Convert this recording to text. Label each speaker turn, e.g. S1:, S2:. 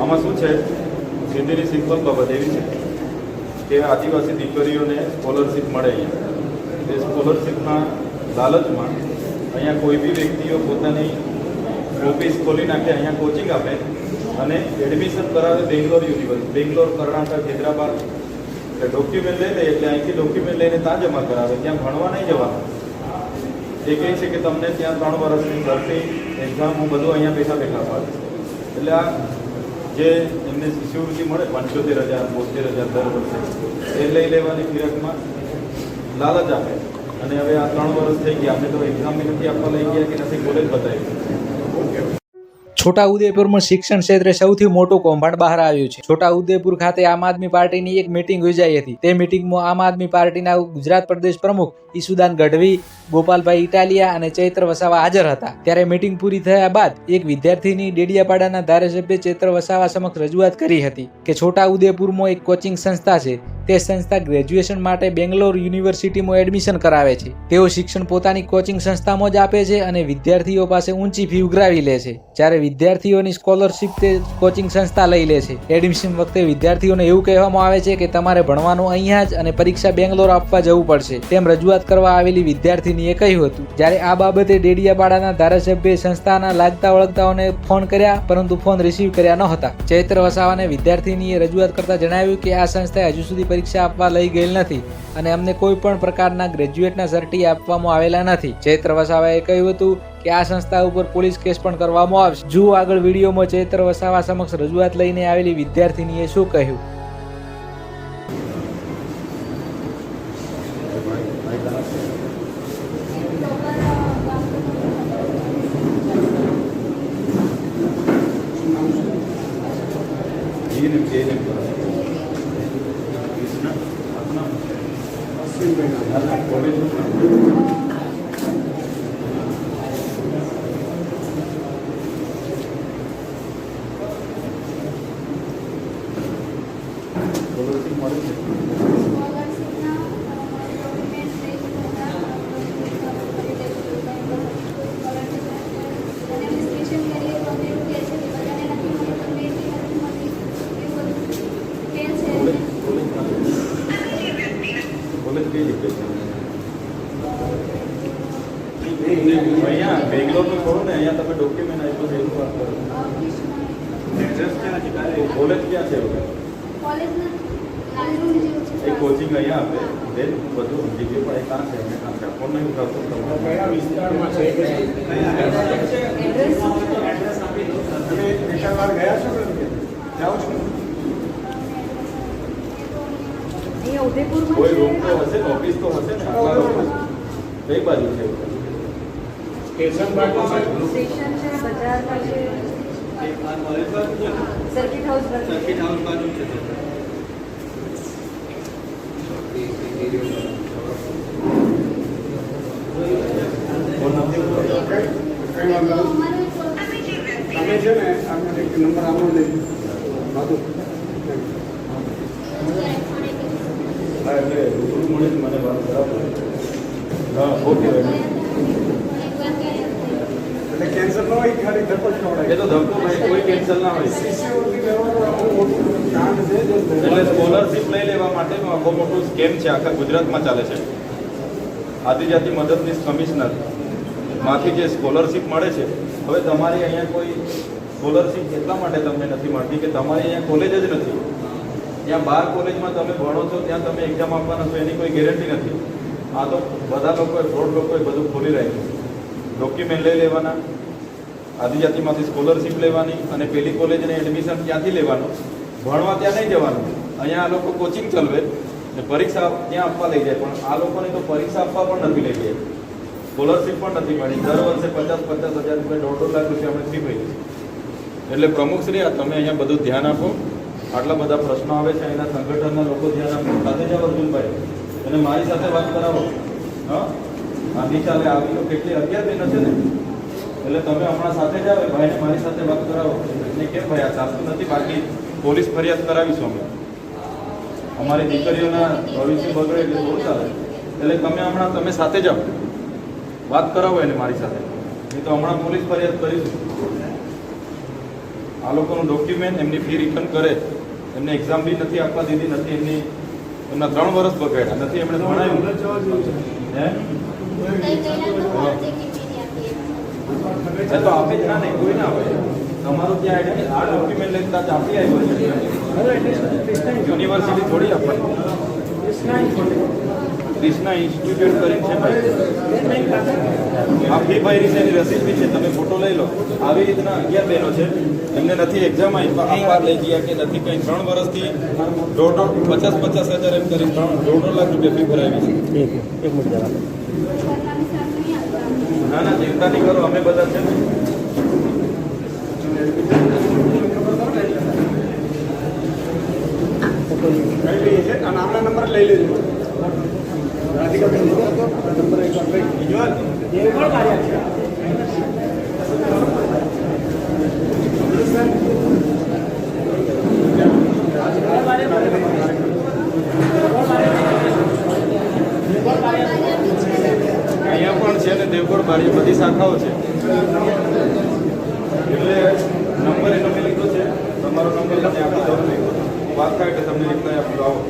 S1: આમાં શું છે? સીધીની સિમ્પલ બાબત એવી છે કે આદિવાસી દીકરીઓને સ્કોલરશીપ મળે અહીંયા. એ સ્કોલરશીપના લાલચમાં અહીંયા કોઈ બી વ્યક્તિઓ પોતાની ઓફિસ ખોલી નાખે, અહીંયા કોચિંગ આપે અને એડમિશન કરાવે બેંગ્લોર યુનિવર્સિટી બેંગ્લોર, કર્ણાટક, હૈદરાબાદ. એટલે ડોક્યુમેન્ટ લઈ લે એટલે અહીંથી ડોક્યુમેન્ટ લઈને ત્યાં જમા કરાવે, ત્યાં ભણવા નહીં જવાનું. એ કહે છે કે તમને ત્યાં ત્રણ વર્ષની ભરતી એક્ઝામ હું બધું અહીંયા બેઠા બેઠા પાડે. એટલે આ જે એમને શિષ્યવૃત્તિ મળે, પંચોતેર હજાર, બોતેર હજાર દર વર્ષે, એ લઈ લેવાની ફિરકમાં લાલચ આપે. અને હવે આ ત્રણ વર્ષ થઈ ગયા, અમે તો એક્ઝામ નથી આપવા લઈ ગયા કે નથી કોલેજ બતાવી.
S2: છોટા ઉદેપુરમાં શિક્ષણ ક્ષેત્રે સૌથી મોટું કૌભાંડ બહાર આવ્યું છે. છોટા ઉદેપુર ખાતે આમ આદમી પાર્ટીની એક મિટિંગ યોજાઈ હતી. તે મિટિંગમાં આમ આદમી પાર્ટીના ગુજરાત પ્રદેશ પ્રમુખ ઈસુદાન ગઢવી, ગોપાલભાઈ ઇટાલિયા અને ચૈત્ર વસાવા હાજર હતા. ત્યારે મિટિંગ પૂરી થયા બાદ એક વિદ્યાર્થીની ડેડિયાપાડાના ધારાસભ્ય ચૈત્ર વસાવા સમક્ષ રજૂઆત કરી હતી કે છોટા ઉદેપુરમાં એક કોચિંગ સંસ્થા છે. તે સંસ્થા ગ્રેજ્યુએશન માટે બેંગ્લોર યુનિવર્સિટીમાં એડમિશન કરાવે છે. તેઓ શિક્ષણ પોતાની કોચિંગ સંસ્થામાં જ આપે છે અને વિદ્યાર્થીઓ પાસે ઊંચી ફી ઉઘરાવી લે છે. જ્યારે વિદ્યાર્થીઓની સ્કોલરશિપ તે કોચિંગ સંસ્થા લઈ લે છે. એડમિશન વખતે વિદ્યાર્થીઓને એવું કહેવામાં આવે છે કે તમારે ભણવાનું અહીંયા જ અને પરીક્ષા બેંગ્લોર આપવા જવું પડશે. તેમ રજૂઆત કરવા આવેલી વિદ્યાર્થીનીએ કહ્યું હતું. જ્યારે આ બાબતે ડેડિયાપાડાના ધારાસભ્ય સંસ્થાના લાગતા વળગતાઓને ફોન કર્યા, પરંતુ ફોન રિસીવ કર્યા ન હતા ચૈત્ર વસાવાને વિદ્યાર્થીનીએ રજૂઆત કરતા જણાવ્યું કે આ સંસ્થાએ હજુ સુધી પરીક્ષા આપવા લઈ ગયેલ નથી. અને અમને કોઈ પણ પ્રકારના ગ્રેજ્યુએટના સર્ટી આપવામાં આવેલા નથી. ચૈત્ર વસાવાએ કહ્યું હતું કે આ સંસ્થા ઉપર પોલીસ કેસ પણ કરવામાં આવશે. જુ આગળ વિડીયોમાં ચૈત્ર વસાવા સમક્ષ રજૂઆત લઈને આવેલી વિદ્યાર્થીનીએ શું કહ્યું?
S1: Diyelim, diyelim. Gracias. અહીંયા બેંગ્લોરનું છોડો ને અહીંયા તમે ડોક્યુમેન્ટ આપ્યું છે એનું વાત કરો એડ્રેસ ક્યાં છે કોલેજ ક્યાં છે હવે એ કોચિંગ અહીંયા આપે બેન બધું સમજી ગયું પણ એ કાં છે એમને કાં છે ફોન નહીં ઉઠાવતો
S3: કયા
S1: તમારે
S3: વિસ્તારમાં છે કે તમે નિશાળવાર ગયા છો કે નથી? જાઓ છો
S1: કોઈ રૂમ તો હશે ને ઓફિસ તો હશે ને આટલા લોકો કઈ બાજુ છે
S3: સ્ટેશન બાજુ છે
S4: સર્કિટ હાઉસ
S1: ફોન નથી ઉઠાવતો.
S3: કઈ વાંધો નહીં. તમે છે ને આનો એક નંબર આનો લઈ બાજુ
S1: એટલે રૂબરૂ મળી તો મને વાત કરાવો હા ઓકે
S3: એટલે કેન્સર ન હોય? ખાલી ધક્કો જ
S1: એ
S3: ખવડાય
S1: તો ધક્કો ભાઈ કોઈ કેન્સલ ના હોય.
S3: શિષ્યવૃત્તિ લેવાનું આવું મોટું કાંડ છે
S1: એટલે સ્કોલરશીપ લઈ લેવા માટેનું આખો મોટો સ્કેમ છે આખા ગુજરાતમાં ચાલે છે. આદિજાતિ મદદનીશ કમિશનરમાંથી જે સ્કોલરશીપ મળે છે હવે તમારી અહીંયા કોઈ સ્કોલરશીપ એટલા માટે તમને નથી મળતી કે તમારી અહીંયા કોલેજ જ નથી. ત્યાં બાર કોલેજમાં તમે ભણો છો, ત્યાં તમે એક્ઝામ આપવાના છો, એની કોઈ ગેરંટી નથી. આ તો બધા લોકોએ ફ્રોડ લોકોએ બધું ખોલી રાખ્યું. ડોક્યુમેન્ટ લઈ લેવાના, આદિજાતિમાંથી સ્કોલરશીપ લેવાની અને પેલી કોલેજને એડમિશન ત્યાંથી લેવાનું? ભણવા ત્યાં નહીં જવાનું. અહીંયા આ લોકો કોચિંગ ચલવે ને પરીક્ષા ત્યાં આપવા લઈ જાય, પણ આ લોકોને તો પરીક્ષા આપવા પણ નથી લઈ જાય. સ્કોલરશીપ પણ નથી મળી. દર વર્ષે પચાસ પચાસ હજાર રૂપિયા, દોઢ દોઢ લાખ રૂપિયા આપણે ફી ભરી એટલે પ્રમુખશ્રી, આ તમે અહીંયા બધું ધ્યાન આપો. આટલા બધા પ્રશ્નો આવે છે, એના સંગઠનના લોકો ધ્યાન આપો સાથે જાઓ અર્જુનભાઈ. અને મારી સાથે વાત કરાવો. હા? આથી ચાલે આવી તો કેટલી અગિયાર દિન હશે ને? એટલે તમે હમણાં સાથે જ આવે, ભાઈને મારી સાથે વાત કરાવો. એટલે કેમ ભાઈ, આ ચાલતું નથી, બાકી પોલીસ ફરિયાદ કરાવીશું અમે. અમારી દીકરીઓના ભવિષ્ય બગડે એટલે બહુ ચાલે એટલે તમે હમણાં, તમે સાથે જાઓ વાત કરાવો એને મારી સાથે. નહીં તો હમણાં પોલીસ ફરિયાદ કરીશું. આ લોકોનું ડોક્યુમેન્ટ એમની ફી રિટર્ન કરે. એમને એક્ઝામ બી નથી આપવા દીધી નથી એમની એમના ત્રણ વર્ષ બગાડ્યા. નથી એમણે ભણાવ્યું. તો આપે જ ના નહીં કોઈ ના હોય. તમારું ત્યાં એટલે આ ડોક્યુમેન્ટ લઈને ત્યાં આપી આવ્યો છે. યુનિવર્સિટી થોડી આપવાની ક્રિષ્ના ઇન્સ્ટિટ્યૂટ કરીને છે ભાઈ. આ ફી ભરી છે એની રસીદ બી છે? તમે ફોટો લઈ લો. આવી રીતના અગિયાર બહેનો છે. એમને નથી એક્ઝામ આવી વાર લઈ ગયા કે નથી કંઈ. ત્રણ વર્ષથી દોઢ દોઢ પચાસ પચાસ હજાર એમ કરીને ત્રણ દોઢ લાખ રૂપિયા ફી ભરાવી છે. ના ના ચિંતા નહીં કરો અમે બધા છે ને.
S3: લઈએ છે? અને આપણા નંબર લઈ લેજો રાધિકા બેન નંબર એક વાર લઈ બીજો
S1: પણ છે બારી બધી શાખાઓ છે. એટલે નંબર એનો મેં લીધો છે. તમારો નંબર તમને આપી વાત થાય એટલે તમને રિપ્લાય આપી આવો.